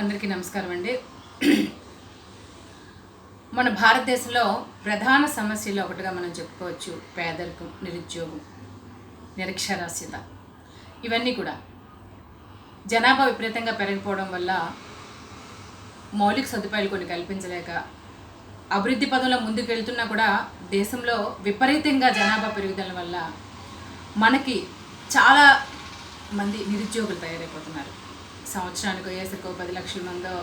అందరికీ నమస్కారం అండి. మన భారతదేశంలో ప్రధాన సమస్యలు ఒకటిగా మనం చెప్పుకోవచ్చు పేదరికం నిరుద్యోగం నిరక్షరాస్యత. ఇవన్నీ కూడా జనాభా విపరీతంగా పెరిగిపోవడం వల్ల మౌలిక సదుపాయాలు కొన్ని కల్పించలేక అభివృద్ధి పదంలో ముందుకు వెళ్తున్నా కూడా దేశంలో విపరీతంగా జనాభా పెరుగుదల వల్ల మనకి చాలా మంది నిరుద్యోగులు తయారైపోతున్నారు. సంవత్సరానికి వేసుకో పది లక్షల మందో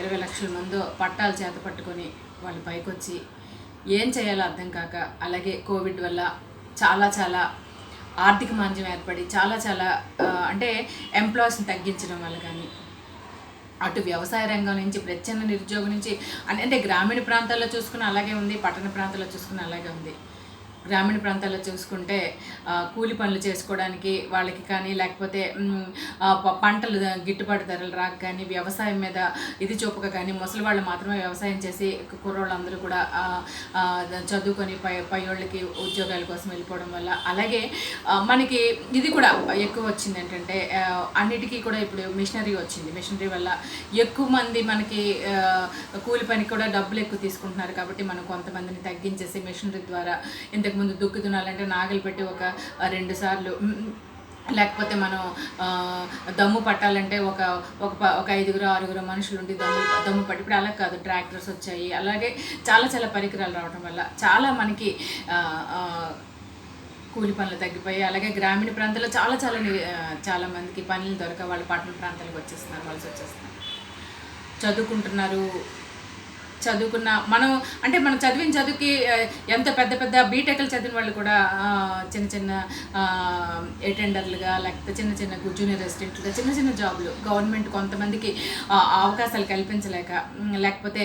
ఇరవై లక్షల మందో పట్టాలు చేత పట్టుకొని వాళ్ళు పైకొచ్చి ఏం చేయాలో అర్థం కాక అలాగే కోవిడ్ వల్ల చాలా చాలా ఆర్థిక మాంద్యం ఏర్పడి చాలా చాలా అంటే ఎంప్లాయీస్ని తగ్గించడం వల్ల కానీ అటు వ్యవసాయ రంగం నుంచి ప్రచ్ఛన్న నిరుద్యోగం నుంచి అంటే గ్రామీణ ప్రాంతాల్లో చూసుకున్న అలాగే ఉంది పట్టణ ప్రాంతాల్లో చూసుకున్న అలాగే ఉంది. గ్రామీణ ప్రాంతాల్లో చూసుకుంటే కూలి పనులు చేసుకోవడానికి వాళ్ళకి కానీ లేకపోతే పంటలు గిట్టుబాటు ధరలు రాక కానీ వ్యవసాయం మీద ఇది చూపక కానీ ముసలి వాళ్ళు మాత్రమే వ్యవసాయం చేసి కుర్రోళ్ళందరూ కూడా చదువుకొని పై పైయోళ్ళకి ఉద్యోగాల కోసం వెళ్ళిపోవడం వల్ల. అలాగే మనకి ఇది కూడా ఎక్కువ వచ్చింది ఏంటంటే అన్నిటికీ కూడా ఇప్పుడు మిషనరీ వచ్చింది. మిషనరీ వల్ల ఎక్కువ మంది మనకి కూలి పనికి కూడా డబ్బులు ఎక్కువ తీసుకుంటున్నారు కాబట్టి మనం కొంతమందిని తగ్గించేసి మిషనరీ ద్వారా ముందు దుక్కు దున్నాలంటే నాగలు పెట్టి ఒక రెండు సార్లు లేకపోతే మనం దమ్ము పట్టాలంటే ఒక ఒక ఒక ఐదుగురు ఆరుగురు మనుషులు ఉండి దమ్ము దమ్ము పట్టి ఇప్పుడు అలా కాదు ట్రాక్టర్స్ వచ్చాయి అలాగే చాలా చాలా పరికరాలు రావడం వల్ల చాలా మనకి కూలి పనులు తగ్గిపోయి అలాగే గ్రామీణ ప్రాంతాల్లో చాలా చాలా చాలా మందికి పనులు దొరక వాళ్ళు పట్టణ ప్రాంతాలకు వచ్చేస్తున్నారు వలస వచ్చేస్తున్నారు. చదువుకుంటున్నారు చదువుకున్న మనం అంటే మనం చదివిన చదువుకి ఎంత పెద్ద పెద్ద బీటెక్లు చదివిన వాళ్ళు కూడా చిన్న చిన్న అటెండర్లుగా లేకపోతే చిన్న చిన్న జూనియర్ రెసిడెంట్లుగా చిన్న చిన్న జాబులు గవర్నమెంట్ కొంతమందికి అవకాశాలు కల్పించలేక లేకపోతే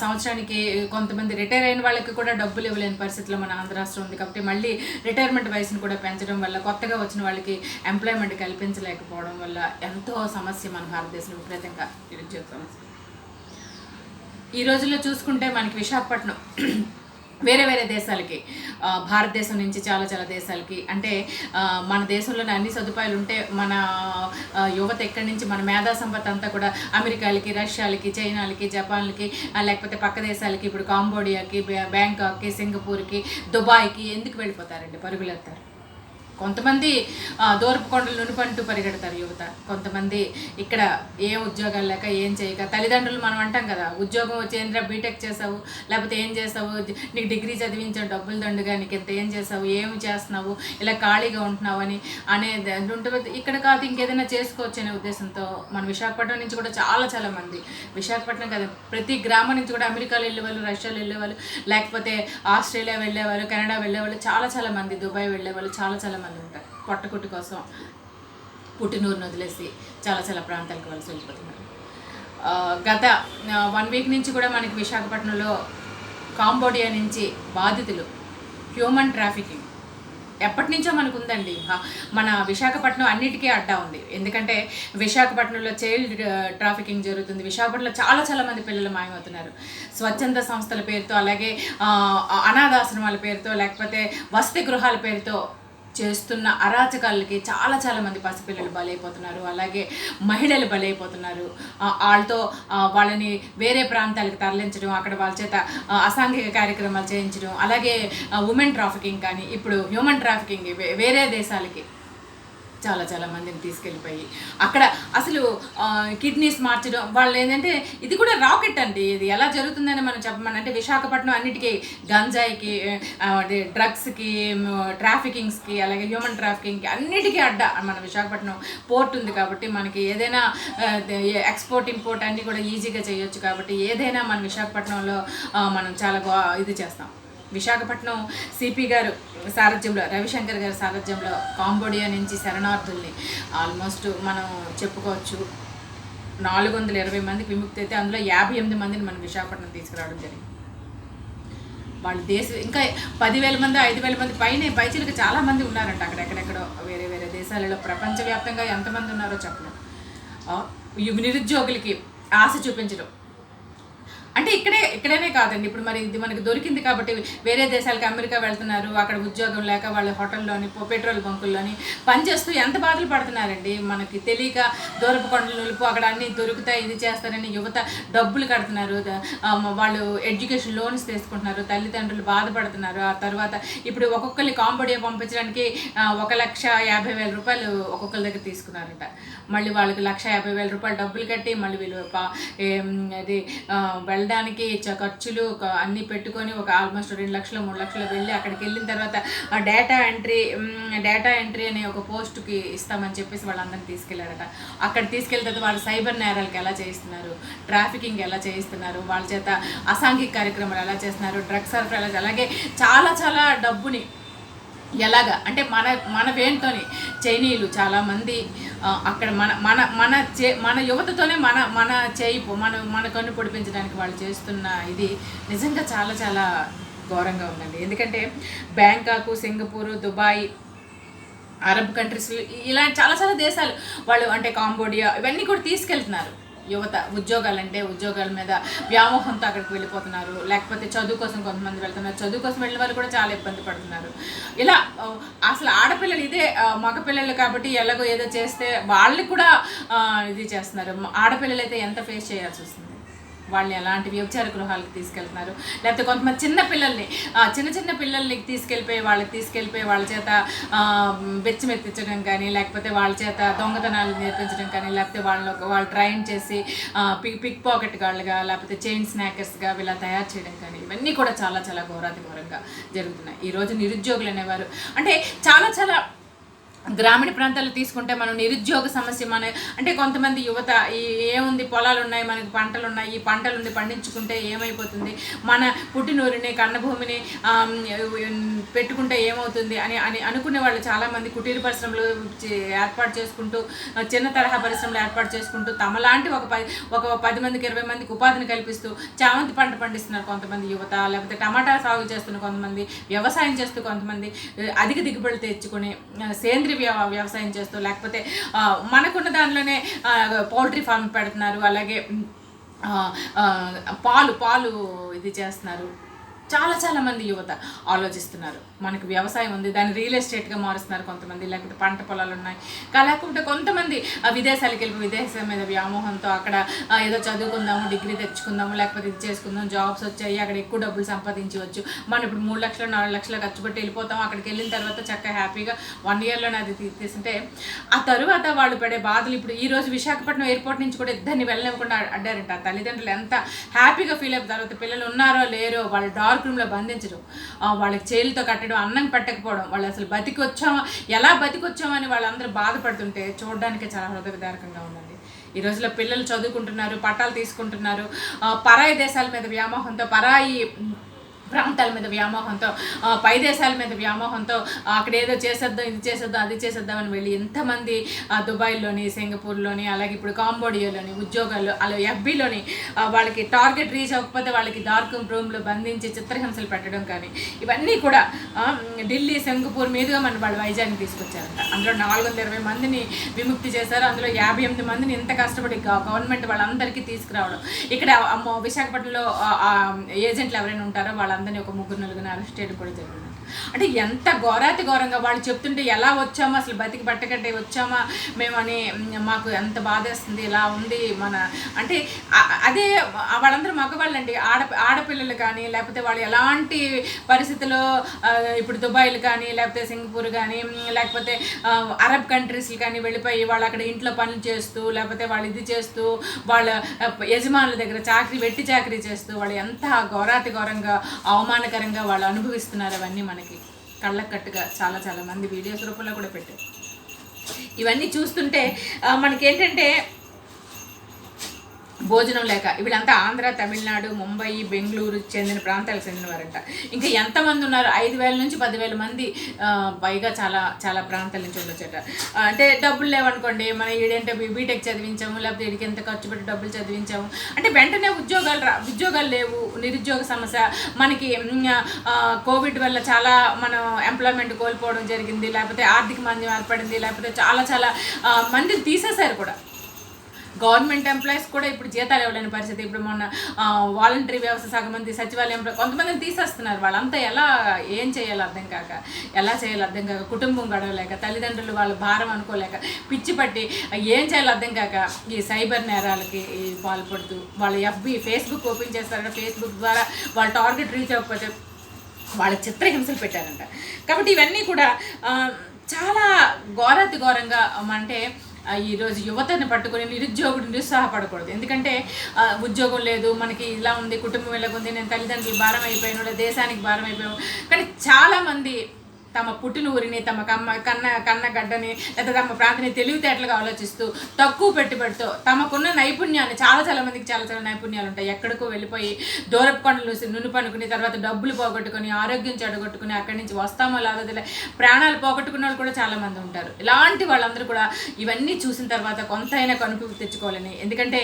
సంవత్సరానికి కొంతమంది రిటైర్ అయిన వాళ్ళకి కూడా డబ్బులు ఇవ్వలేని పరిస్థితిలో మన ఆంధ్ర రాష్ట్రం ఉంది కాబట్టి మళ్ళీ రిటైర్మెంట్ వయసును కూడా పెంచడం వల్ల కొత్తగా వచ్చిన వాళ్ళకి ఎంప్లాయ్మెంట్ కల్పించలేకపోవడం వల్ల ఎంతో సమస్య మన భారతదేశంలో విపరీతంగా. నిరుద్యోగ సమస్య ఈ రోజుల్లో చూసుకుంటే మనకి విశాఖపట్నం వేరే వేరే దేశాలకి భారతదేశం నుంచి చాలా చాలా దేశాలకి అంటే మన దేశంలోనే అన్ని సదుపాయాలు ఉంటే మన యువత ఎక్కడి నుంచి మన మేధా సంపత్తి అంతా కూడా అమెరికాలకి రష్యాలకి చైనాలకి జపాన్లకి లేకపోతే పక్క దేశాలకి ఇప్పుడు కాంబోడియాకి బ్యాంకాక్కి సింగపూర్కి దుబాయ్కి ఎందుకు వెళ్ళిపోతారండి పరుగులెత్తారు కొంతమంది దూరపుకొండలు నునుపంటూ పరిగెడతారు యువత. కొంతమంది ఇక్కడ ఏం ఉద్యోగాలు లేక ఏం చేయక తల్లిదండ్రులు మనం అంటాం కదా ఉద్యోగం వచ్చి బీటెక్ చేసావు? లేకపోతే ఏం చేసావు? నీకు డిగ్రీ చదివించావు డబ్బులు దండుగా నీకు ఎంత ఏం చేసావు? ఏమి చేస్తున్నావు? ఇలా ఖాళీగా ఉంటున్నావు అని అనేది ఉంటుంది ఇక్కడ కాదు ఇంకేదైనా చేసుకోవచ్చు అనే ఉద్దేశంతో మన విశాఖపట్నం నుంచి కూడా చాలా చాలా మంది. విశాఖపట్నం కదా ప్రతి గ్రామం నుంచి కూడా అమెరికాలో వెళ్ళేవాళ్ళు రష్యాలో వెళ్ళేవాళ్ళు లేకపోతే ఆస్ట్రేలియా వెళ్ళేవాళ్ళు కెనడా వెళ్ళేవాళ్ళు చాలా చాలా మంది దుబాయ్ వెళ్ళేవాళ్ళు చాలా చాలా వాళ్ళు ఉంటారు పొట్టకుట్టు కోసం పుట్టినూరును వదిలేసి చాలా చాలా ప్రాంతాలకు వలస వెళ్ళిపోతున్నారు. గత వన్ వీక్ నుంచి కూడా మనకి విశాఖపట్నంలో కాంబోడియా నుంచి బాధితులు హ్యూమన్ ట్రాఫికింగ్ ఎప్పటి నుంచో మనకు ఉందండి. మన విశాఖపట్నం అన్నిటికీ అడ్డా ఉంది. ఎందుకంటే విశాఖపట్నంలో చైల్డ్ ట్రాఫికింగ్ జరుగుతుంది. విశాఖపట్నంలో చాలా చాలా మంది పిల్లలు మాయమవుతున్నారు. స్వచ్ఛంద సంస్థల పేరుతో అలాగే అనాథాశ్రమాల పేరుతో లేకపోతే వసతి గృహాల పేరుతో చేస్తున్న అరాచకాలకి చాలా చాలా మంది పసిపిల్లలు బలైపోతున్నారు. అలాగే మహిళలు బలైపోతున్నారు. వాళ్ళతో వాళ్ళని వేరే ప్రాంతాలకు తరలించడం అక్కడ వాళ్ళ చేత అసాంఘిక కార్యక్రమాలు చేయించడం అలాగే ఉమెన్ ట్రాఫికింగ్ కానీ ఇప్పుడు హ్యూమన్ ట్రాఫికింగ్ వే- వేరే దేశాలకి చాలా చాలా మందిని తీసుకెళ్ళిపోయి. అక్కడ అసలు కిడ్నీస్ మార్చడం వాళ్ళు ఏంటంటే ఇది కూడా రాకెట్ అండి. ఇది ఎలా జరుగుతుందని మనం చెప్పమని అంటే విశాఖపట్నం అన్నిటికీ గంజాయికి డ్రగ్స్కి ట్రాఫికింగ్స్కి అలాగే హ్యూమన్ ట్రాఫికింగ్కి అన్నిటికీ అడ్డ. మన విశాఖపట్నం పోర్ట్ ఉంది కాబట్టి మనకి ఏదైనా ఎక్స్పోర్ట్ ఇంపోర్ట్ అన్నీ కూడా ఈజీగా చేయొచ్చు కాబట్టి ఏదైనా మన విశాఖపట్నంలో మనం చాలా ఇది చేస్తాం. విశాఖపట్నం సిపి గారు సారథ్యంలో రవిశంకర్ గారి సారథ్యంలో కాంబోడియా నుంచి శరణార్థుల్ని ఆల్మోస్ట్ మనం చెప్పుకోవచ్చు. నాలుగు వందల ఇరవై మందికి విముక్తి అయితే అందులో యాభై ఎనిమిది మందిని మనం విశాఖపట్నం తీసుకురావడం జరిగింది. వాళ్ళు దేశ ఇంకా పదివేల మంది ఐదు వేల మంది పైన పైచీలకు చాలామంది ఉన్నారంట అక్కడ ఎక్కడెక్కడో వేరే వేరే దేశాలలో ప్రపంచవ్యాప్తంగా ఎంతమంది ఉన్నారో చెప్పలేం. నిరుద్యోగులకి ఆశ చూపించడం. అంటే ఇక్కడే ఇక్కడనే కాదండి. ఇప్పుడు మరి ఇది మనకి దొరికింది కాబట్టి వేరే దేశాలకు అమెరికా వెళ్తున్నారు అక్కడ ఉద్యోగం లేక వాళ్ళ హోటల్లోని పెట్రోల్ బంకుల్లోని పనిచేస్తూ ఎంత బాధలు పడుతున్నారండి. మనకి తెలియక దూరపు కొండలు నిలుపు అక్కడ అన్ని దొరుకుతాయి ఇది చేస్తారని యువత డబ్బులు కడుతున్నారు. వాళ్ళు ఎడ్యుకేషన్ లోన్స్ తీసుకుంటున్నారు తల్లిదండ్రులు బాధపడుతున్నారు. ఆ తర్వాత ఇప్పుడు ఒక్కొక్కరిని కాంబోడియా పంపించడానికి ఒక లక్ష యాభై వేల రూపాయలు ఒక్కొక్కరి దగ్గర తీసుకున్నారంట. మళ్ళీ వాళ్ళకి లక్ష యాభై వేల రూపాయలు డబ్బులు కట్టి మళ్ళీ వీళ్ళు అది వెళ్ళ వెళ్ళడానికి ఖర్చులు ఒక అన్నీ పెట్టుకొని ఒక ఆల్మోస్ట్ రెండు లక్షలు మూడు లక్షలు వెళ్ళి అక్కడికి వెళ్ళిన తర్వాత ఆ డేటా ఎంట్రీ డేటా ఎంట్రీ అనే ఒక పోస్ట్కి ఇస్తామని చెప్పేసి వాళ్ళందరినీ తీసుకెళ్ళారట. అక్కడ తీసుకెళ్ళిన తర్వాత వాళ్ళు సైబర్ నేరాలకి ఎలా చేయిస్తున్నారు? ట్రాఫికింగ్ ఎలా చేయిస్తున్నారు? వాళ్ళ చేత అసాంఘిక కార్యక్రమాలు ఎలా చేస్తున్నారు? డ్రగ్స్ సరఫరా ఎలా అలాగే చాలా చాలా డబ్బుని ఎలాగా? అంటే మన మన వేణుతోని చైనీయులు చాలామంది అక్కడ మన మన మన చే మన యువతతోనే మన మన చేయి మన మన కన్ను పొడిపించడానికి వాళ్ళు చేస్తున్న ఇది నిజంగా చాలా చాలా ఘోరంగా ఉందండి. ఎందుకంటే Bangkok Singapore Dubai Arab countries ఇలా చాలా చాలా దేశాలు వాళ్ళు అంటే కాంబోడియా ఇవన్నీ కూడా తీసుకెళ్తున్నారు. యువత ఉద్యోగాలంటే ఉద్యోగాల మీద వ్యామోహంతో అక్కడికి వెళ్ళిపోతున్నారు. లేకపోతే చదువు కోసం కొంతమంది వెళ్తున్నారు. చదువు కోసం వెళ్ళిన వాళ్ళు కూడా చాలా ఇబ్బంది పడుతున్నారు. ఇలా అసలు ఆడపిల్లలు ఇదే మగపిల్లలు కాబట్టి ఎలాగో ఏదో చేస్తే వాళ్ళని కూడా ఇది చేస్తున్నారు. ఆడపిల్లలు అయితే ఎంత ఫేస్ చేయాల్సి వస్తుంది? వాళ్ళని ఎలాంటి వ్యభిచార గృహాలకు తీసుకెళ్తున్నారు? లేకపోతే కొంతమంది చిన్న పిల్లల్ని చిన్న చిన్న పిల్లల్ని తీసుకెళ్ళిపోయి వాళ్ళకి తీసుకెళ్ళిపోయి వాళ్ళ చేత బెచ్చమెత్తించడం కానీ లేకపోతే వాళ్ళ చేత దొంగతనాలు నేర్పించడం కానీ లేకపోతే వాళ్ళని వాళ్ళు ట్రైన్ చేసి పిక్ పిక్ పాకెట్ గాళ్ళుగా లేకపోతే చైన్ స్నాకర్స్గా ఇలా తయారు చేయడం కానీ ఇవన్నీ కూడా చాలా చాలా ఘోరాతి ఘోరంగా జరుగుతున్నాయి ఈరోజు నిరుద్యోగులు అనేవారు అంటే చాలా చాలా గ్రామీణ ప్రాంతాల్లో తీసుకుంటే మనం నిరుద్యోగ సమస్య మన అంటే కొంతమంది యువత ఈ ఏముంది పొలాలు ఉన్నాయి మనకి పంటలు ఉన్నాయి ఈ పంటలు ఉండి పండించుకుంటే ఏమైపోతుంది? మన పుట్టినూరిని కన్నభూమిని పెట్టుకుంటే ఏమవుతుంది అని అని అనుకునే వాళ్ళు చాలామంది కుటీర పరిశ్రమలు ఏర్పాటు చేసుకుంటూ చిన్న తరహా పరిశ్రమలు ఏర్పాటు చేసుకుంటూ తమలాంటి ఒక పది ఒక పది మందికి ఇరవై మందికి ఉపాధిని కల్పిస్తూ చామంతి పంట పండిస్తున్నారు కొంతమంది యువత. లేకపోతే టమాటా సాగు చేస్తున్న కొంతమంది వ్యవసాయం చేస్తూ కొంతమంది అధిక దిగుబడులు తెచ్చుకొని సేంద్రియ వ్యవ- వ్యవసాయం చేస్తూ లేకపోతే మనకున్న దానిలోనే పౌల్ట్రీ ఫార్మ్ పెడుతున్నారు. అలాగే పాలు పాలు ఇది చేస్తున్నారు. చాలా చాలా మంది యువత ఆలోచిస్తున్నారు. మనకు వ్యవసాయం ఉంది దాన్ని రియల్ ఎస్టేట్గా మారుస్తున్నారు కొంతమంది లేకపోతే పంట పొలాలు ఉన్నాయి. కా- లేకపోతే కొంతమంది విదేశాలకు వెళ్ళి విదేశం మీద వ్యామోహంతో అక్కడ ఏదో చదువుకుందాము డిగ్రీ తెచ్చుకుందాము లేకపోతే ఇది చేసుకుందాం జాబ్స్ వచ్చాయి అక్కడ ఎక్కువ డబ్బులు సంపాదించవచ్చు. మనం ఇప్పుడు మూడు లక్షలు నాలుగు లక్షలు ఖర్చు పెట్టి వెళ్ళిపోతాం అక్కడికి వెళ్ళిన తర్వాత చక్కగా హ్యాపీగా వన్ ఇయర్లోనే అది తీ- ఆ తరువాత వాళ్ళు పడే బాధలు ఇప్పుడు ఈ రోజు విశాఖపట్నం ఎయిర్పోర్ట్ నుంచి కూడా ఇద్దరిని వెళ్ళనివ్వకుండా అడ్డారంట. తల్లిదండ్రులు ఎంత హ్యాపీగా ఫీల్ అయిన తర్వాత పిల్లలు ఉన్నారో లేరో వాళ్ళు డార్క్ రూమ్లో బంధించడం వాళ్ళకి చేతులతో కట్టడం అన్నం పెట్టకపోవడం వాళ్ళు అసలు బతికొచ్చామా ఎలా బతికొచ్చామని వాళ్ళందరూ బాధపడుతుంటే చూడడానికి చాలా హృదయదారకంగా ఉందండి. ఈ రోజుల్లో పిల్లలు చదువుకుంటున్నారు పట్టాలు తీసుకుంటున్నారు పరాయి దేశాల మీద వ్యామోహంతో పరాయి ప్రాంతాల మీద వ్యామోహంతో పై దేశాల మీద వ్యామోహంతో అక్కడ ఏదో చేసేద్దాం ఇది చేసేద్దాం అది చేసేద్దాం అని వెళ్ళి ఎంతమంది దుబాయ్లోని సింగపూర్లోని అలాగే ఇప్పుడు కాంబోడియాలోని ఉద్యోగాలు అలా ఎఫ్బీలోని వాళ్ళకి టార్గెట్ రీచ్ అవ్వకపోతే వాళ్ళకి డార్క్ రూమ్లో బంధించి చిత్రహింసలు పెట్టడం కానీ ఇవన్నీ కూడా ఢిల్లీ సింగపూర్ మీదుగా మన వాళ్ళు వైజాగ్ని తీసుకొచ్చారంట. అందులో నాలుగు వందల ఇరవై మందిని విముక్తి చేశారు. అందులో యాభై ఎనిమిది మందిని ఇంత కష్టపడి గవర్నమెంట్ వాళ్ళందరికీ తీసుకురావడం. ఇక్కడ విశాఖపట్నంలో ఏజెంట్లు ఎవరైనా ఉంటారో వాళ్ళందరినీ ఒక ముగ్గురు నలుగురిని అరెస్ట్ చేయడం కూడా జరిగింది. అంటే ఎంత ఘోరాతి ఘోరంగా వాళ్ళు చెప్తుంటే ఎలా వచ్చామో అసలు బతికి బట్టకట్టే వచ్చామా మేమని మాకు ఎంత బాధేస్తుంది ఇలా ఉంది మన అంటే అదే ఆ వాళ్ళందరూ మగవాళ్ళండి. ఆడ ఆడపిల్లలు కానీ లేకపోతే వాళ్ళు ఎలాంటి పరిస్థితుల్లో ఇప్పుడు దుబాయ్లు కానీ లేకపోతే సింగపూర్ కానీ లేకపోతే అరబ్ కంట్రీస్ కానీ వెళ్ళిపోయి వాళ్ళు అక్కడ ఇంట్లో పనులు చేస్తూ లేకపోతే వాళ్ళు ఇది చేస్తూ వాళ్ళ యజమానుల దగ్గర చాకరీ వెట్టి చాకరీ చేస్తూ వాళ్ళు ఎంత ఘోరాతి ఘోరంగా అవమానకరంగా వాళ్ళు అనుభవిస్తున్నారు అవన్నీ మనకి. మనకి కట్టుగా చాలా చాలా మంది వీడియోస్ రూపంలో కూడా పెట్టారు. ఇవన్నీ చూస్తుంటే మనకేంటంటే భోజనం లేక వీళ్ళంతా ఆంధ్ర తమిళనాడు ముంబై బెంగళూరు చెందిన ప్రాంతాలకు చెందినవారంట. ఇంకా ఎంతమంది ఉన్నారు? ఐదు వేల నుంచి పదివేల మంది పైగా చాలా చాలా ప్రాంతాల నుంచి ఉండొచ్చట. అంటే డబ్బులు లేవనుకోండి మనం ఏంటంటే బీటెక్ చదివించాము లేకపోతే వీడికి ఎంత ఖర్చు పెట్టి డబ్బులు చదివించాము. అంటే వెంటనే ఉద్యోగాలు రా ఉద్యోగాలు లేవు నిరుద్యోగ సమస్య. మనకి కోవిడ్ వల్ల చాలా మనం ఎంప్లాయ్మెంట్ కోల్పోవడం జరిగింది లేకపోతే ఆర్థిక మాంద్యం ఏర్పడింది లేకపోతే చాలా చాలా మంది మందిని తీసేశారు కూడా. గవర్నమెంట్ ఎంప్లాయీస్ కూడా ఇప్పుడు జీతాలు ఇవ్వలేని పరిస్థితి. ఇప్పుడు మొన్న వాలంటరీ వ్యవస్థ సగం మంది సచివాలయం కొంతమందిని తీసేస్తున్నారు. వాళ్ళంతా ఎలా ఏం చేయాలో అర్థం కాక ఎలా చేయాలి అర్థం కాక కుటుంబం గడవలేక తల్లిదండ్రులు వాళ్ళ భారం అనుకోలేక పిచ్చి పట్టి ఏం చేయాలో అర్థం కాక ఈ సైబర్ నేరాలకి పాల్పడుతూ వాళ్ళ ఎఫ్బి ఫేస్బుక్ ఓపెన్ చేస్తారంట. ఫేస్బుక్ ద్వారా వాళ్ళ టార్గెట్ రీచ్ అవ్వకపోతే వాళ్ళ చిత్రహింసలు పెట్టారంట. కాబట్టి ఇవన్నీ కూడా చాలా ఘోరాతి ఘోరంగా అంటే ఈరోజు యువతని పట్టుకొని నిరుద్యోగుడు నిరుత్సాహపడకూడదు ఎందుకంటే ఉద్యోగం లేదు మనకి ఇలా ఉంది కుటుంబం ఇలా ఉంది నేను తల్లిదండ్రులు భారం అయిపోయాను దేశానికి భారం అయిపోయాను. కానీ చాలామంది తమ పుట్టిన ఊరిని తమ కమ్మ కన్న కన్న గడ్డని లేదా తమ ప్రాంతాన్ని తెలివితేటలుగా ఆలోచిస్తూ తక్కువ పెట్టుబడితో తమకున్న నైపుణ్యాన్ని చాలా చాలా మందికి చాలా చాలా నైపుణ్యాలు ఉంటాయి. ఎక్కడికో వెళ్ళిపోయి దూరపు కొండలు నును పనుకుని తర్వాత డబ్బులు పోగొట్టుకొని ఆరోగ్యం చెడగొట్టుకుని అక్కడి నుంచి వస్తామో లేదా ప్రాణాలు పోగొట్టుకున్న వాళ్ళు కూడా చాలా మంది ఉంటారు. ఇలాంటి వాళ్ళందరూ కూడా ఇవన్నీ చూసిన తర్వాత కొంత అయినా కనుపు తెచ్చుకోవాలని. ఎందుకంటే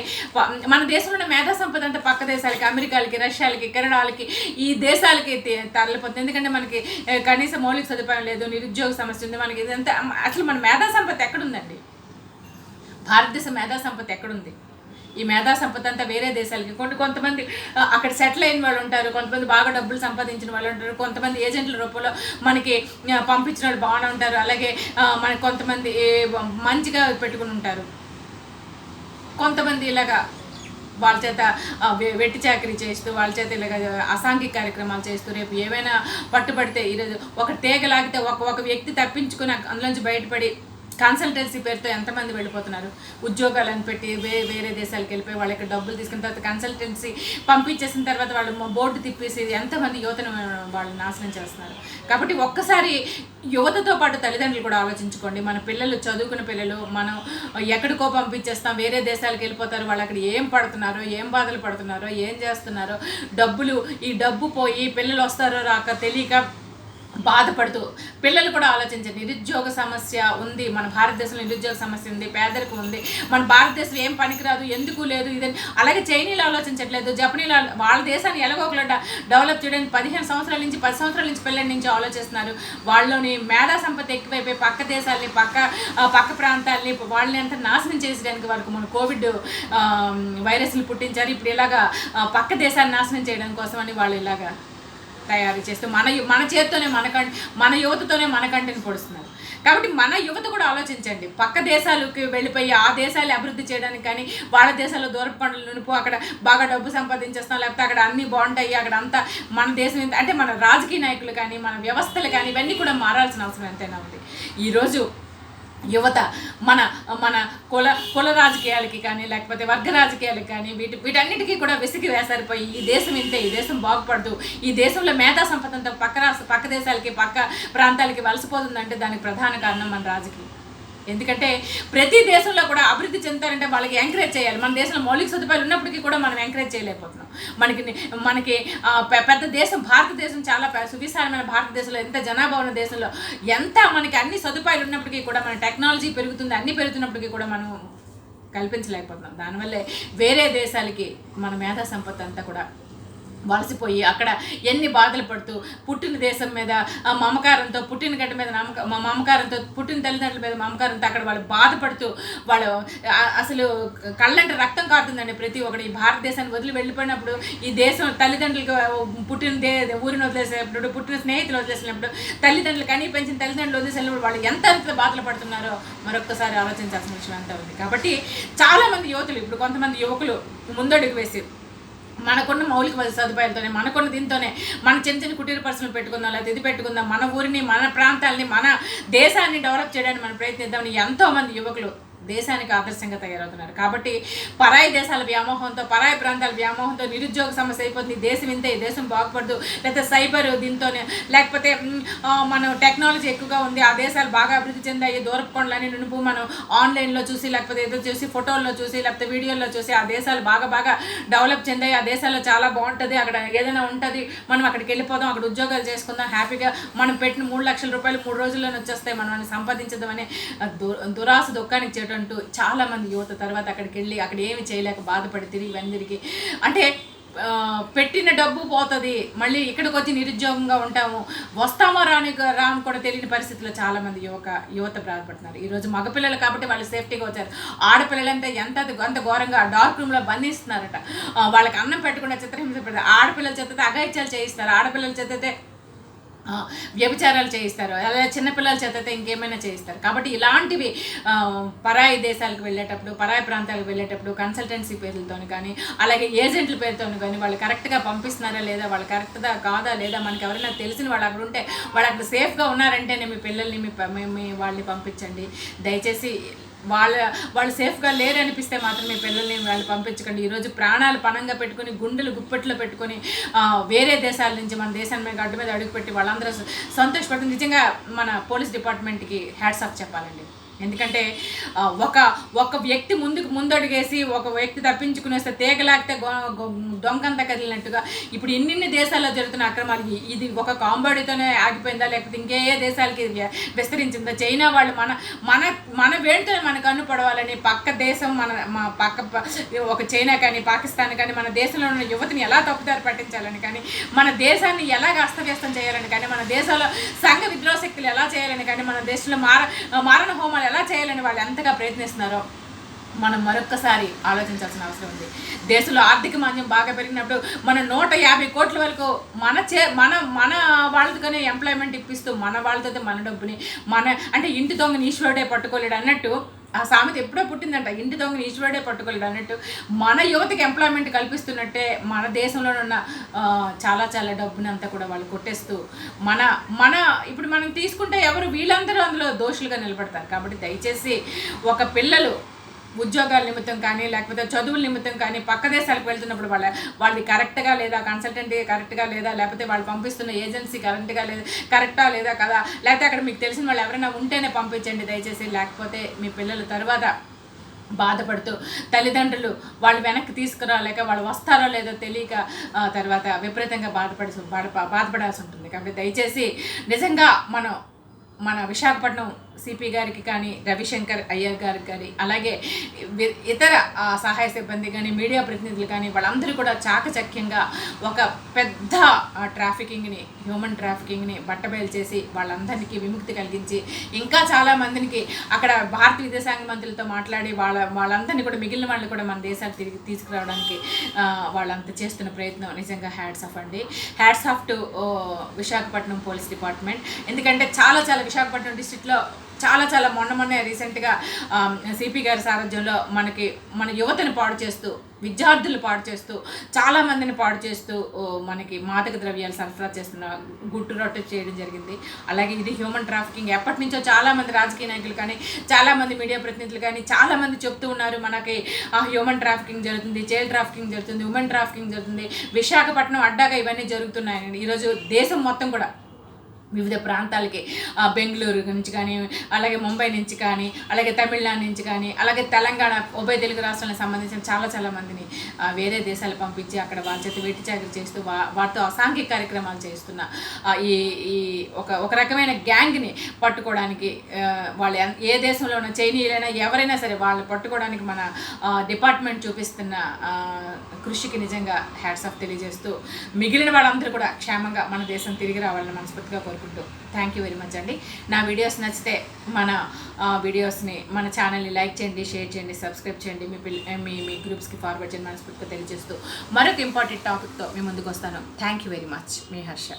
మన దేశంలో ఉన్న మేధా సంపద అంతా పక్క దేశాలకి అమెరికాలకి రష్యాలకి కెనడాలకి ఈ దేశాలకి తరలిపోతుంది. ఎందుకంటే మనకి కనీస మౌలిక సదుపాయం లేదు నిరుద్యోగ సమస్య ఉంది మనకి ఇదంతా అసలు మన మేధా సంపత్తి ఎక్కడుందండి? భారతదేశ మేధా సంపత్తి ఎక్కడుంది? ఈ మేధా సంపద అంతా వేరే దేశాలకి కొన్ని కొంతమంది అక్కడ సెటిల్ అయిన వాళ్ళు ఉంటారు కొంతమంది బాగా డబ్బులు సంపాదించిన వాళ్ళు ఉంటారు కొంతమంది ఏజెంట్ల రూపంలో మనకి పంపించిన వాళ్ళు బాగానే ఉంటారు అలాగే మనకి కొంతమంది మంచిగా పెట్టుకుని ఉంటారు. కొంతమంది ఇలాగా వాళ్ళ చేత వెట్టి చాకరీ చేస్తూ వాళ్ళ చేత ఇలాగ అసాంఘిక కార్యక్రమాలు చేస్తూ రేపు ఏమైనా పట్టుబడితే ఈరోజు ఒక తీగ లాగితే ఒక ఒక వ్యక్తి తప్పించుకుని అందులోంచి బయటపడి కన్సల్టెన్సీ పేరుతో ఎంతమంది వెళ్ళిపోతున్నారు? ఉద్యోగాలను పెట్టి వే వేరే దేశాలకు వెళ్ళిపోయి వాళ్ళకి డబ్బులు తీసుకున్న తర్వాత కన్సల్టెన్సీ పంపించేసిన తర్వాత వాళ్ళు బోర్డు తిప్పేసి ఎంతమంది యువతను వాళ్ళు నాశనం చేస్తున్నారు? కాబట్టి ఒక్కసారి యువతతో పాటు తల్లిదండ్రులు కూడా ఆలోచించుకోండి. మన పిల్లలు చదువుకున్న పిల్లలు మనం ఎక్కడికో పంపించేస్తాం వేరే దేశాలకు వెళ్ళిపోతారు వాళ్ళు అక్కడ ఏం పడుతున్నారో ఏం బాధలు పడుతున్నారో ఏం చేస్తున్నారో డబ్బులు ఈ డబ్బు పోయి పిల్లలు వస్తారో రాక తెలియక బాధపడుతూ పిల్లలు కూడా ఆలోచించండి. నిరుద్యోగ సమస్య ఉంది. మన భారతదేశంలో నిరుద్యోగ సమస్య ఉంది పేదరికం ఉంది. మన భారతదేశం ఏం పనికిరాదు ఎందుకు లేదు ఇదని అలాగే చైనీలు ఆలోచించట్లేదు జపనీలు వాళ్ళ దేశాన్ని ఎలాగోకలా డెవలప్ చేయడానికి పదిహేను సంవత్సరాల నుంచి పది సంవత్సరాల నుంచి పిల్లల నుంచి ఆలోచిస్తున్నారు. వాళ్ళలోని మేధా సంపత్తి ఎక్కువైపోయి పక్క దేశాలని పక్క పక్క ప్రాంతాలని వాళ్ళని అంతా నాశనం చేసేయడానికి వరకు మన కోవిడ్ వైరస్లు వైరస్ని పుట్టించారు. ఇప్పుడు ఇలాగా పక్క దేశాన్ని నాశనం చేయడం కోసమని వాళ్ళు ఇలాగా తయారు చేస్తూ మన మన చేత్తోనే మన కం మన యువతతోనే మన కంటిని పొడుస్తున్నారు. కాబట్టి మన యువత కూడా ఆలోచించండి. పక్క దేశాలకు వెళ్ళిపోయి ఆ దేశాలు అభివృద్ధి చేయడానికి కానీ వాళ్ళ దేశాల్లో దూరపు కొండలు నునుపు అక్కడ బాగా డబ్బు సంపాదించేస్తాం లేకపోతే అక్కడ అన్నీ బాగుంటాయి అక్కడ అంతా మన దేశం అంటే మన రాజకీయ నాయకులు కానీ మన వ్యవస్థలు కానీ ఇవన్నీ కూడా మారాల్సిన అవసరం ఎంతైనా ఉంది. ఈరోజు యువత మన మన కుల కుల రాజకీయాలకి కానీ లేకపోతే వర్గ రాజకీయాలకి కానీ వీటి వీటన్నిటికీ కూడా విసిగి వేసారిపోయి ఈ దేశం ఇంతే ఈ దేశం బాగుపడదు. ఈ దేశంలో మేధా సంపదంతో పక్క రాష్ట్ర పక్క దేశాలకి పక్క ప్రాంతాలకి వలసిపోతుందంటే దానికి ప్రధాన కారణం మన రాజకీయం. ఎందుకంటే ప్రతి దేశంలో కూడా అభివృద్ధి చెందుతారంటే వాళ్ళకి ఎంకరేజ్ చేయాలి. మన దేశంలో మౌలిక సదుపాయాలు ఉన్నప్పటికీ కూడా మనం ఎంకరేజ్ చేయలేకపోతున్నాం. మనకి మనకి పెద్ద దేశం భారతదేశం చాలా సువిశాలమైన భారతదేశంలో ఎంత జనాభా ఉన్న దేశంలో ఎంత మనకి అన్ని సదుపాయాలు ఉన్నప్పటికీ కూడా మన టెక్నాలజీ పెరుగుతుంది అన్ని పెరుగుతున్నప్పటికీ కూడా మనం కల్పించలేకపోతున్నాం. దానివల్లే వేరే దేశాలకి మన మేధా సంపత్తి అంతా కూడా వలసిపోయి అక్కడ ఎన్ని బాధలు పడుతూ పుట్టిన దేశం మీద మమకారంతో పుట్టిన గడ్డ మీద నమ్మక మమకారంతో పుట్టిన తల్లిదండ్రుల మీద మమకారంతో అక్కడ వాళ్ళు బాధపడుతూ వాళ్ళు అసలు కళ్ళంటే రక్తం కారుతుందండి ప్రతి ఒక్కటి. ఈ భారతదేశాన్ని వదిలి వెళ్ళిపోయినప్పుడు ఈ దేశం తల్లిదండ్రులకు పుట్టిన దే ఊరిని వదిలేసినప్పుడు పుట్టిన స్నేహితులు వదిలేసినప్పుడు తల్లిదండ్రులు కనీ పెంచిన తల్లిదండ్రులు వదిలేసినప్పుడు వాళ్ళు ఎంత ఎంత బాధలు పడుతున్నారో మరొకసారి ఆలోచించాల్సిన విషయం అంతా ఉంది. కాబట్టి చాలామంది యువతులు ఇప్పుడు కొంతమంది యువకులు ముందడుగు వేసి మనకున్న మౌలిక వసతి సదుపాయాలతోనే మనకున్న దీంతోనే మన చిన్న చిన్న కుటీర పరిశ్రమలు పెట్టుకుందాం లేదా ఇది పెట్టుకుందాం మన ఊరిని మన ప్రాంతాలని మన దేశాన్ని డెవలప్ చేయడానికి మనం ప్రయత్నిద్దామని ఎంతోమంది యువకులు దేశానికి ఆదర్శంగా తయారవుతున్నారు. కాబట్టి పరాయి దేశాల వ్యామోహంతో పరాయి ప్రాంతాల వ్యామోహంతో నిరుద్యోగ సమస్య అయిపోతుంది. దేశం ఇంతే ఈ దేశం బాగుపడదు. లేకపోతే సైబర్ దీంతోనే లేకపోతే మనం టెక్నాలజీ ఎక్కువగా ఉంది. ఆ దేశాలు బాగా అభివృద్ధి చెందాయి. దూరపు కొండలని నునుపు మనం ఆన్లైన్లో చూసి లేకపోతే ఏదో చూసి ఫోటోల్లో చూసి లేకపోతే వీడియోల్లో చూసి ఆ దేశాలు బాగా బాగా డెవలప్ చెందాయి. ఆ దేశాల్లో చాలా బాగుంటుంది. అక్కడ ఏదైనా ఉంటుంది మనం అక్కడికి వెళ్ళిపోదాం అక్కడ ఉద్యోగాలు చేసుకుందాం హ్యాపీగా మనం పెట్టిన మూడు లక్షల రూపాయలు మూడు రోజుల్లోనే వచ్చేస్తాయి. మనం సంపాదించదాం అనే దు దురాశ దుఃఖానికి చేయటం చాలా మంది యువత తర్వాత అక్కడికి వెళ్ళి అక్కడ ఏమి చేయలేక బాధపడి తిరిగి వెందిరిగి అంటే పెట్టిన డబ్బు పోతుంది. మళ్ళీ ఇక్కడికి వచ్చి నిరుద్యోగంగా ఉంటాము. వస్తామో రాని రాము కూడా తెలియని పరిస్థితిలో చాలామంది యువక యువత బాధపడుతున్నారు. ఈరోజు మగపిల్లలు కాబట్టి వాళ్ళు సేఫ్టీగా వచ్చారు. ఆడపిల్లలంతా ఎంత అంత ఘోరంగా డార్క్ రూమ్లో బంధిస్తున్నారట. వాళ్ళకి అన్నం పెట్టకుండా చిత్రహింస పెడతారు. ఆడపిల్లల చేత అఘాయిత్యాలు చేయిస్తారు. ఆడపిల్లల చేత వ్యభిచారాలు చేయిస్తారు. అలాగే చిన్నపిల్లల చేత అయితే ఇంకేమైనా చేయిస్తారు. కాబట్టి ఇలాంటివి పరాయి దేశాలకు వెళ్ళేటప్పుడు పరాయి ప్రాంతాలకు వెళ్ళేటప్పుడు కన్సల్టెన్సీ పేర్లతో కానీ అలాగే ఏజెంట్ల పేరుతో కానీ వాళ్ళు కరెక్ట్గా పంపిస్తున్నారా లేదా వాళ్ళు కరెక్ట్గా కాదా లేదా మనకి ఎవరైనా తెలిసిన వాళ్ళు అక్కడ ఉంటే వాళ్ళు అక్కడ సేఫ్గా ఉన్నారంటేనే మీ పిల్లల్ని మీ- మీ వాళ్ళని పంపించండి. దయచేసి వాళ్ళ వాళ్ళు సేఫ్గా లేరనిపిస్తే మాత్రమే మాత్రం మీ పిల్లల్ని వాళ్ళు పంపించకండి. ఈరోజు ప్రాణాలు పణంగా పెట్టుకొని గుండెలు గుప్పెట్లో పెట్టుకొని వేరే దేశాల నుంచి మన దేశాన్ని మీద అడ్డు మీద అడుగుపెట్టి వాళ్ళందరూ సంతోషపడుతుంది నిజంగా మన పోలీస్ డిపార్ట్మెంట్కి హ్యాట్స్ ఆఫ్ చెప్పాలండి. ఎందుకంటే ఒక ఒక వ్యక్తి ముందుకు ముందడుగేసి ఒక వ్యక్తి తప్పించుకునేస్తే తీగలాగితే దొంగంత గొ- దొంగంతా కదిలినట్టుగా ఇప్పుడు ఇన్నిన్ని దేశాల్లో జరుగుతున్న అక్రమాలు? ఇది ఒక కాంబోడీతోనే ఆగిపోయిందా? లేకపోతే ఇంకే దేశాలకి విస్తరించిందా? చైనా వాళ్ళు మన మన మన వేడితో మనకు అన్నుపడవాలని పక్క దేశం మన మా పక్క ప- ఒక చైనా కానీ పాకిస్తాన్ కానీ మన దేశంలో ఉన్న యువతిని ఎలా తప్పుదారి పట్టించాలని కానీ మన దేశాన్ని ఎలాగ అస్తవ్యస్తం చేయాలని కానీ మన దేశంలో సంఘ విద్రోహ శక్తులు ఎలా చేయాలని కానీ మన దేశంలో మార మారణ హోమాలు ఎలా చేయాలని వాళ్ళు ఎంతగా ప్రయత్నిస్తున్నారో మనం మరొక్కసారి ఆలోచించాల్సిన అవసరం ఉంది. దేశంలో ఆర్థిక మాంద్యం బాగా పెరిగినప్పుడు మన నూట యాభై కోట్ల వరకు మన చే మన మన వాళ్ళతోనే ఎంప్లాయ్మెంట్ ఇప్పిస్తూ మన వాళ్ళతో మన డబ్బుని మన అంటే ఇంటి దొంగని ఈశ్వరుడే పట్టుకోలేడు అన్నట్టు ఆ సామెత ఎప్పుడో పుట్టిందంట. ఇంటి దొంగని ఈశ్వరుడే పట్టుకోలేడు అన్నట్టు. మన యువతకి ఎంప్లాయ్మెంట్ కల్పిస్తున్నట్టే మన దేశంలో ఉన్న చాలా చాలా డబ్బుని అంతా కూడా వాళ్ళు కొట్టేస్తూ మన మన ఇప్పుడు మనం తీసుకుంటే ఎవరు వీళ్ళందరూ అందులో దోషులుగా నిలబడతారు. కాబట్టి దయచేసి ఒక పిల్లలు ఉద్యోగాల నిమిత్తం కానీ లేకపోతే చదువుల నిమిత్తం కానీ పక్క దేశాలకు వెళ్తున్నప్పుడు వాళ్ళ వాళ్ళది కరెక్ట్గా లేదా కన్సల్టెంట్ కరెక్ట్గా లేదా లేకపోతే వాళ్ళు పంపిస్తున్న ఏజెన్సీ కరెక్ట్గా లేదా కరెక్టా లేదా కదా? లేకపోతే అక్కడ మీకు తెలిసిన వాళ్ళు ఎవరైనా ఉంటేనే పంపించండి దయచేసి. లేకపోతే మీ పిల్లలు తర్వాత బాధపడుతూ తల్లిదండ్రులు వాళ్ళు వెనక్కి తీసుకురాలేక వాళ్ళు వస్తారో లేదో తెలియక తర్వాత విపరీతంగా బాధపడి బాధ బాధపడాల్సి ఉంటుంది. కాబట్టి దయచేసి నిజంగా మనం మన విశాఖపట్నం సిపి గారికి కానీ రవిశంకర్ అయ్యర్ గారికి కానీ అలాగే ఇతర సహాయ సిబ్బంది కానీ మీడియా ప్రతినిధులు కానీ వాళ్ళందరూ కూడా చాకచక్యంగా ఒక పెద్ద ట్రాఫికింగ్ని హ్యూమన్ ట్రాఫికింగ్ని బట్టబయలు చేసి వాళ్ళందరికీ విముక్తి కలిగించి ఇంకా చాలా మందికి అక్కడ భారత విదేశాంగ మంత్రులతో మాట్లాడి వాళ్ళ వాళ్ళందరినీ కూడా మిగిలిన వాళ్ళు కూడా మన దేశాలు తిరిగి తీసుకురావడానికి వాళ్ళంతా చేస్తున్న ప్రయత్నం నిజంగా హ్యాట్స్ ఆఫ్ అండి. Hats off to Visakhapatnam police department. ఎందుకంటే చాలా చాలా విశాఖపట్నం డిస్టిక్లో చాలా చాలా మొన్న మొన్నే రీసెంట్గా సిపి గారి సారథ్యంలో మనకి మన యువతని పాడు చేస్తూ విద్యార్థులు పాడు చేస్తూ చాలా మందిని పాడు చేస్తూ మనకి మాదక ద్రవ్యాలు సరఫరా చేస్తున్న గుట్టు రొట్టె చేయడం జరిగింది. అలాగే ఇది హ్యూమన్ ట్రాఫికింగ్ ఎప్పటి నుంచో చాలామంది రాజకీయ నాయకులు కానీ చాలామంది మీడియా ప్రతినిధులు కానీ చాలామంది చెప్తూ ఉన్నారు మనకి హ్యూమన్ ట్రాఫికింగ్ జరుగుతుంది చైల్డ్ ట్రాఫికింగ్ జరుగుతుంది ఉమెన్ ట్రాఫికింగ్ జరుగుతుంది విశాఖపట్నం అడ్డాగా ఇవన్నీ జరుగుతున్నాయండి ఈరోజు దేశం మొత్తం కూడా వివిధ ప్రాంతాలకి బెంగళూరు నుంచి కానీ అలాగే ముంబై నుంచి కానీ అలాగే తమిళనాడు నుంచి కానీ అలాగే తెలంగాణ ఉభయ తెలుగు రాష్ట్రాలకు సంబంధించిన చాలా చాలా మందిని వేరే దేశాలు పంపించి అక్కడ వాళ్ళ చేతి వెట్టి చాకరీ చేస్తూ వా వాటితో అసాంఘిక కార్యక్రమాలు చేస్తున్న ఈ ఈ ఒక ఒక రకమైన గ్యాంగ్ని పట్టుకోవడానికి వాళ్ళు ఏ దేశంలో ఉన్న చైనీయులైనా ఎవరైనా సరే వాళ్ళు పట్టుకోవడానికి మన డిపార్ట్మెంట్ చూపిస్తున్న కృషికి నిజంగా హ్యాట్స్ ఆఫ్ తెలియజేస్తూ మిగిలిన వాళ్ళందరూ కూడా క్షేమంగా మన దేశం తిరిగి రావాలని మనస్ఫూర్తిగా కోరుకుంటూ. థ్యాంక్ యూ వెరీ మచ్ అండి. నా వీడియోస్ నచ్చితే మన వీడియోస్ని మన ఛానల్ని లైక్ చేయండి షేర్ చేయండి సబ్స్క్రైబ్ చేయండి. మీ పిల్ల మీ మీ గ్రూప్స్కి ఫార్వర్డ్ చేయండి మనస్ఫూర్తిగా తెలియజేస్తూ మరొక ఇంపార్టెంట్ టాపిక్తో మీ ముందుకు వస్తాను. థ్యాంక్ యూ వెరీ మచ్ మీ హర్ష.